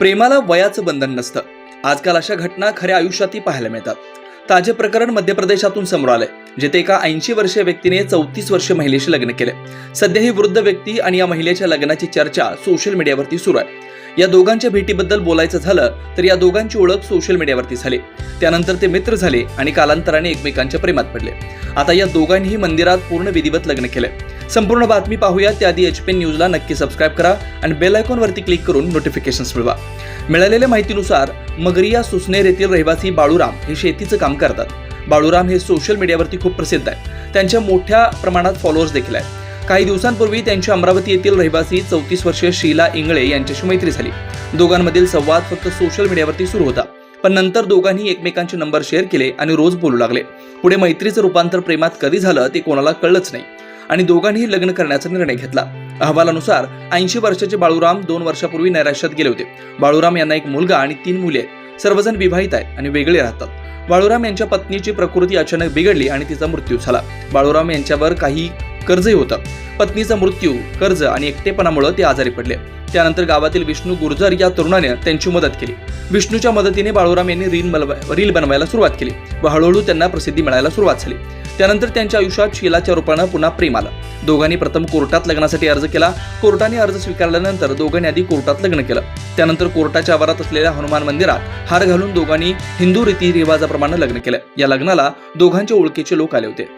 प्रेमाला वयाचं बंधन नसतं. आजकाल अशा घटना खऱ्या आयुष्यातही पाहायला मिळतात. ताजे प्रकरण मध्य प्रदेशातून समोर आले जिथे एका ऐंशी वर्षीय व्यक्तीने चौतीस वर्षीय महिलेशी लग्न केले. सध्या ही वृद्ध व्यक्ती आणि या महिलेच्या लग्नाची चर्चा सोशल मीडियावरती सुरू आहे. या दोघांच्या भेटीबद्दल बोलायचं झालं तर या दोघांची ओळख सोशल मीडियावरती झाली. त्यानंतर ते मित्र झाले आणि कालांतराने एकमेकांच्या प्रेमात पडले. आता या दोघांनीही मंदिरात पूर्ण विधिवत लग्न केलं. संपूर्ण बातमी पाहूया. त्याआधी एच पी न्यूजला नक्की सबस्क्राईब करा आणि बेल आयकॉनवरती क्लिक करून नोटिफिकेशन्स मिळवा. मिळालेल्या माहितीनुसार मगरिया सुसनेर येथील रहिवासी बाळूराम हे शेतीचं काम करतात. बाळूराम हे सोशल मीडियावरती खूप प्रसिद्ध आहे त्यांच्या मोठ्या प्रमाणात फॉलोअर्स देखील आहेत. काही दिवसांपूर्वी त्यांची अमरावती येथील रहिवासी चौतीस वर्षीय शीला इंगळे यांच्याशी मैत्री झाली. दोघांमधील संवाद फक्त सोशल मीडियावरती सुरू होता. पण नंतर दोघांनी एकमेकांचे नंबर शेअर केले आणि रोज बोलू लागले. पुढे मैत्रीचं रूपांतर प्रेमात कधी झालं ते कोणाला कळलंच नाही. आणि दोघांनीही लग्न करण्याचा निर्णय घेतला. अहवालानुसार ऐंशी वर्षाचे बाळूराम दोन वर्षापूर्वी नैराश्यात गेले होते. बाळूराम यांना एक मुलगा आणि तीन मुले. आहेत सर्वजण विवाहित आहेत आणि वेगळे राहतात. बाळूराम यांच्या पत्नीची प्रकृती अचानक बिघडली आणि तिचा मृत्यू झाला. बाळूराम यांच्यावर काही कर्जही होतं. पत्नीचा मृत्यू कर्ज आणि एकटेपणामुळे ते आजारी पडले. त्यानंतर गावातील विष्णू गुर्जर या तरुणाने त्यांची मदत केली. विष्णूच्या मदतीने बाळूराम यांनी रील बनवा- रील बनवायला सुरुवात केली व हळूहळू त्यांना प्रसिद्धी मिळायला सुरुवात झाली. त्यानंतर त्यांच्या आयुष्यात शिलाच्या रूपानं पुन्हा प्रेम आलं. दोघांनी प्रथम कोर्टात लग्नासाठी अर्ज केला. कोर्टाने अर्ज स्वीकारल्यानंतर दोघांनी आधी कोर्टात लग्न केलं. त्यानंतर कोर्टाच्या आवारात असलेल्या हनुमान मंदिरात हार घालून दोघांनी हिंदू रीतीरिवाजाप्रमाणे लग्न केलं. या लग्नाला दोघांच्या ओळखीचे लोक आले होते.